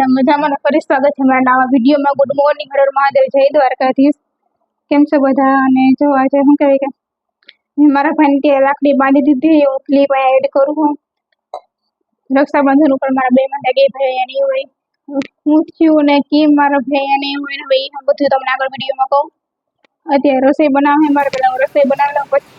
બધા મજામાં ફરી સ્વાગત છે મારા નવા વિડીયોમાં. Good morning Har Mahadev. જય દ્વારકાધીશ. કેમ છો બધા? અને જો આજે શું કહેવાય કે મારા ભાઈને ત્યાં લાકડી બાંધી દીધી હું ક્લિપ અહીંયા એડ કરું હું રક્ષાબંધન ઉપર મારા બે માટે કે ભાઈ અને હોય. હું થયું ને કેમ મારા ભાઈ અને હોય ને ભાઈ હું બધું તમને આગળ વિડીયોમાં કહું. અત્યારે રસોઈ બનાવે, મારે પહેલાં હું રસોઈ બનાવી લઉં પછી.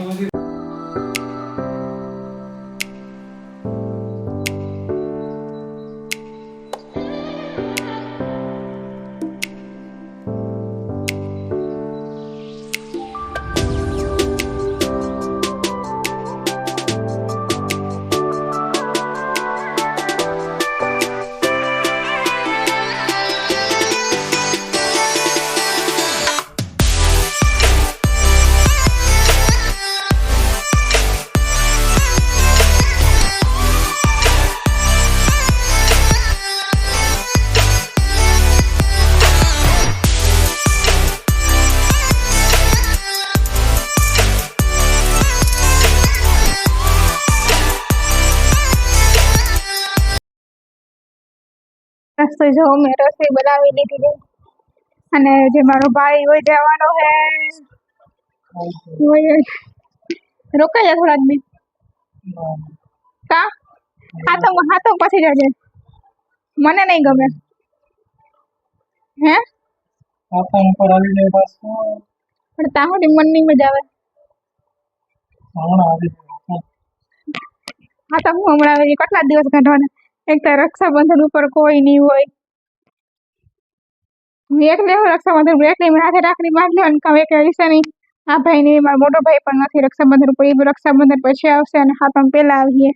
રસોઈ જો મેં રસોઈ બનાવી લીધી છે. અને જે મારો ભાઈ હોય જવાનો હે. રોકાઈ જાય થોડાક બી કા? હા તો પછી જજે. મને નહીં ગમે. હે? પણ સુધી મન નહીં મજા આવે. હા તો હું હમણાં કેટલા દિવસ કાઢવાના? એક તો રક્ષાબંધન ઉપર કોઈ નહીં હોય. હું લેવો રક્ષાબંધન ઉપર મારે હાથે રાખડી બાંધ્યો અને કામ એક હશે નહીં આ ભાઈ નહીં મારો મોટો ભાઈ પણ નથી રક્ષાબંધન ઉપર એ રક્ષાબંધન પછી આવશે અને હાથમ પહેલા આવીએ.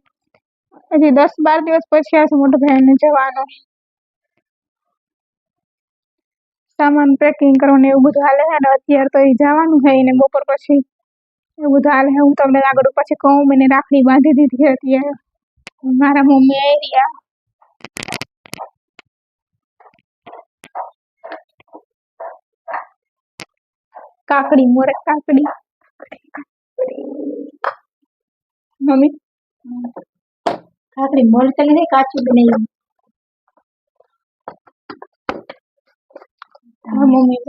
હજી દસ બાર દિવસ પછી આવશે મોટો ભાઈને જવાનો. સામાન પેકિંગ કરવાનું એવું બધું હાલે છે. ને અત્યારે તો એ જવાનું છે એને બપોર પછી. એવું બધું હાલે હું તમને આગળ પછી કહું મને રાખડી બાંધી દીધી હતી. મારા મમ્મી આવી રહ્યા કાકડી, મોરે કાકડી. મમ્મી? કાકડી મોલતલી નહીં, કાચું બનાવી. મમ્મી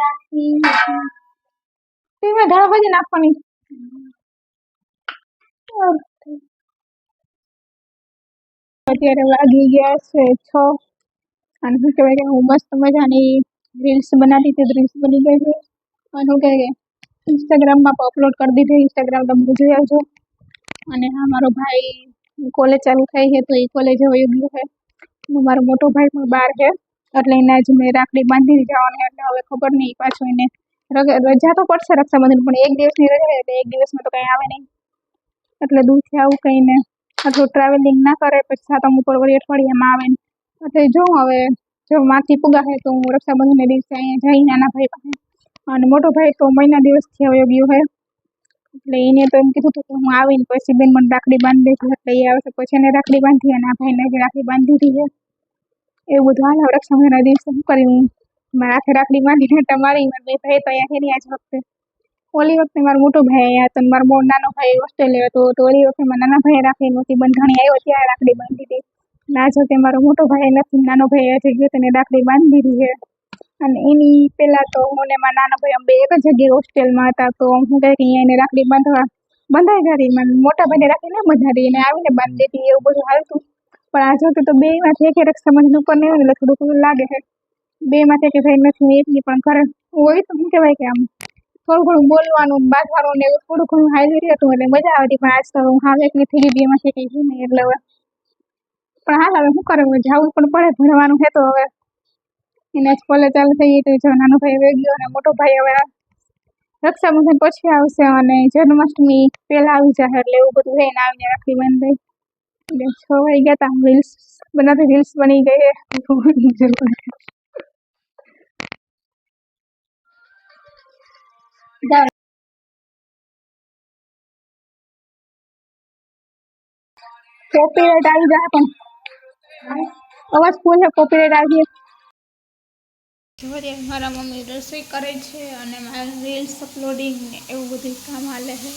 નાખી તેમાં ધાણા ભાજી નાખવાની. અત્યારે વાગી ગયા છે છ. અને શું કહેવાય કે હું મસ્ત મજાની રીલ્સ બનાવી તે રીલ્સ બની ગઈ છે. અને શું કહેવાય કે ઇન્સ્ટાગ્રામમાં અપલોડ કરી દીધી. ઇન્સ્ટાગ્રામ તમે જોઈ આવજો. અને હા, મારો ભાઈ કોલેજ ચાલુ થઈ છે, તો એ કોલેજ હવે ગયું છે. મારો મોટો ભાઈ પણ બહાર છે, એટલે એને જ મેં રાખડી બાંધી જવાની એટલે હવે ખબર નહીં, પાછું એને રજા તો પડશે રક્ષાબંધન, પણ એક દિવસની રજા એટલે એક દિવસમાં તો કંઈ આવે નહીં. એટલે દૂરથી આવું કંઈ ને આટલું ટ્રાવેલિંગ ના કરે, પછી સાતમ ઉપર વળી અઠવાડિયામાં આવે ને એટલે જો હવે. જો માથી પુગાશે તો હું રક્ષાબંધનને દિવસે અહીંયા જઈ નાના ભાઈ પાસે. અને મોટો ભાઈ તો મહિના દિવસથી હવે ગયો છે એટલે એને તો એમ કીધું હતું કે હું આવીને પછી બેન મને રાખડી બાંધી દઈશ એટલે એ આવશે પછી એને રાખડી બાંધી અને આ ભાઈને જે રાખડી બાંધી દીધી છે એવું બધું હાલ રક્ષાબંધનના દિવસે શું કર્યું મારા હાથે રાખડી બાંધીને તમારી મારા બે ભાઈ તો અહીંયા હેરી આજ વખતે. ઓલી વખતે મારો મોટો ભાઈ આવ્યા હતો મારો બહુ નાનો ભાઈ ઓસ્ટ્રેલિયા હતો. તો ઓલી વખતે મારા નાના ભાઈ રાખી નહોતી, બંધાણી આવ્યો ત્યારે રાખડી બાંધી હતી આજ વખતે મારો મોટો ભાઈ નથી, નાનો ભાઈ આજે ગયો તેને રાખડી બાંધી દીધી છે. અને એની પહેલાં તો હું ને મારા નાના ભાઈ અમે બે એક જ જગ્યાએ હોસ્ટેલમાં હતા, તો હું કહે કે એને રાખડી બાંધવા, બંધાઈ જતી મને મોટા ભાઈને રાખીને ને મજા બંધાતી એને આવીને બાંધી દેતી એવું બધું હાલતું. પણ આ જોતું તો બે માંથી એક રક્ષાબંધન ઉપર નહીં એટલે થોડુંક લાગે છે. બે માંથી કે ભાઈ નથી હું પણ ઘરે. હોય તો શું કહેવાય કે આમ, થોડું ઘણું બોલવાનું, બાંધવાનું ને એવું થોડું ઘણું હાલી હતું, એટલે મજા આવતી, પણ આજ તો હું હાવ એકલી થઈ ગઈ એમાંથી કંઈ છે નહીં, એટલે પણ હાલ હવે શું કરે? જવું પણ પડે ભણવાનું હતું હવે. એને જ કોલેજ ચાલુ થઈ ગઈ તો નાનો ભાઈ વે ગયો અને મોટો ભાઈ હવે રક્ષાબંધન પછી આવશે અને જન્માષ્ટમી પહેલાં આવી જાય એટલે એવું બધું થઈને આવીને રાખડી બંધ એટલે છ વાગી ગયા તા. રીલ્સ બનાવતી રીલ્સ બની ગઈ જાઓ કોપીરાઇટ આવી જાય પણ. અવાજ ફૂલ છે કોપીરાઇટ આવી? જાય જો મારા મમ્મી રસોઈ કરે છે અને મારા રીલ્સ અપલોડિંગ ને એવું બધું કામ હાલે છે.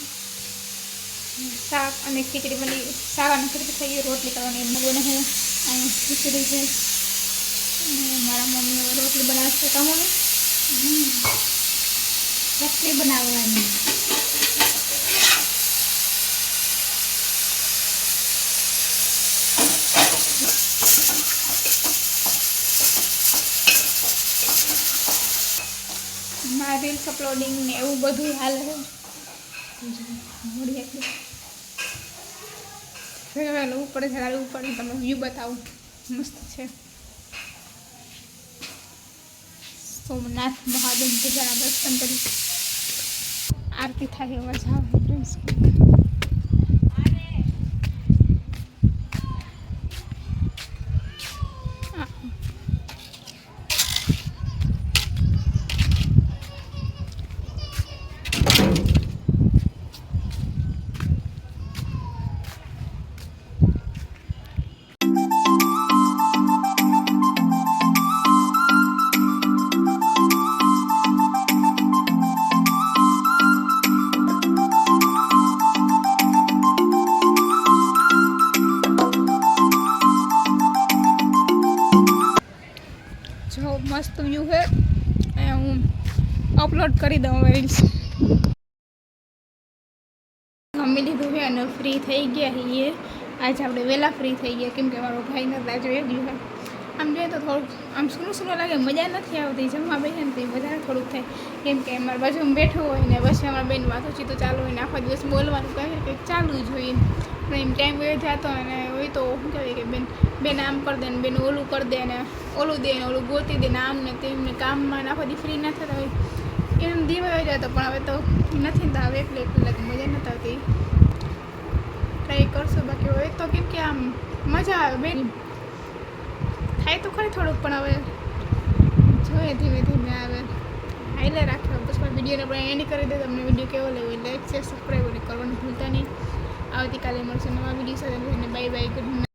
શાક અને ખીચડી બની, શાક અને ખીચડી થઈ ગઈ, રોટલી કરવાની બને છે અને ખીચડી છે. મારા મમ્મી હવે રોટલી બનાવશે. તમારે રોટલી બનાવવાની મારા રીલ્સ અપલોડિંગ ને એવું બધું હાલ છે. ઉપર એટલે ઉપર તમને વ્યૂ બતાવું. મસ્ત છે. સોમનાથ મહાદેવ જરા દર્શન કરી. આરતી થાય એવા આવે. અપલોડ કરી દઉં રીલ્સ મમ્મી લીધું છે અને ફ્રી થઈ ગયા છીએ. આજે આપણે વહેલા ફ્રી થઈ ગયા, કેમ કે મારો ભાઈ જોઈ ગયું છે આમ જોઈએ તો થોડુંક, આમ સૂનું સૂનું લાગે, મજા નથી આવતી, જમવા બેસે ને તો મજા થોડુંક થાય. કેમ કે અમારા બાજુમાં બેઠું હોય ને, પછી અમારા બેન વાતો ચીતો ચાલુ હોય ને, આખો દિવસ બોલવાનું કહે કે ચાલુ જ હોય પણ એમ ટાઈમ વયો જતો અને હોય તો શું કહેવાય કે બેન બેન આમ કરી દે ને, બેન ઓલું કરી દે ને, ઓલું દે ને, ઓલું ગોતી દે ને આમ ને તેમને કામમાં ને આખો દી ફ્રી ના થતા હોય. એમ આવી જતો પણ હવે તો નથી તો હવે એટલે એટલે મજા નથી આવતી. ટ્રાય કરશું બાકી હોય તો કેમ કે આમ મજા આવે બેન. થાય તો ખરી થોડુંક પણ હવે. જોઈએ ધીમે ધીમે આવે. હાઈલે રાખજો પછી વિડીયોને આપણે એન્ડ કરી દે તમને વીડિયો કેવો લેવો લાઈક શેર સબસ્ક્રાઈબ અને કરવાનું ભૂલતા નહીં. આવતીકાલે મળશે નવા વીડિયો સાથે. Bye bye good night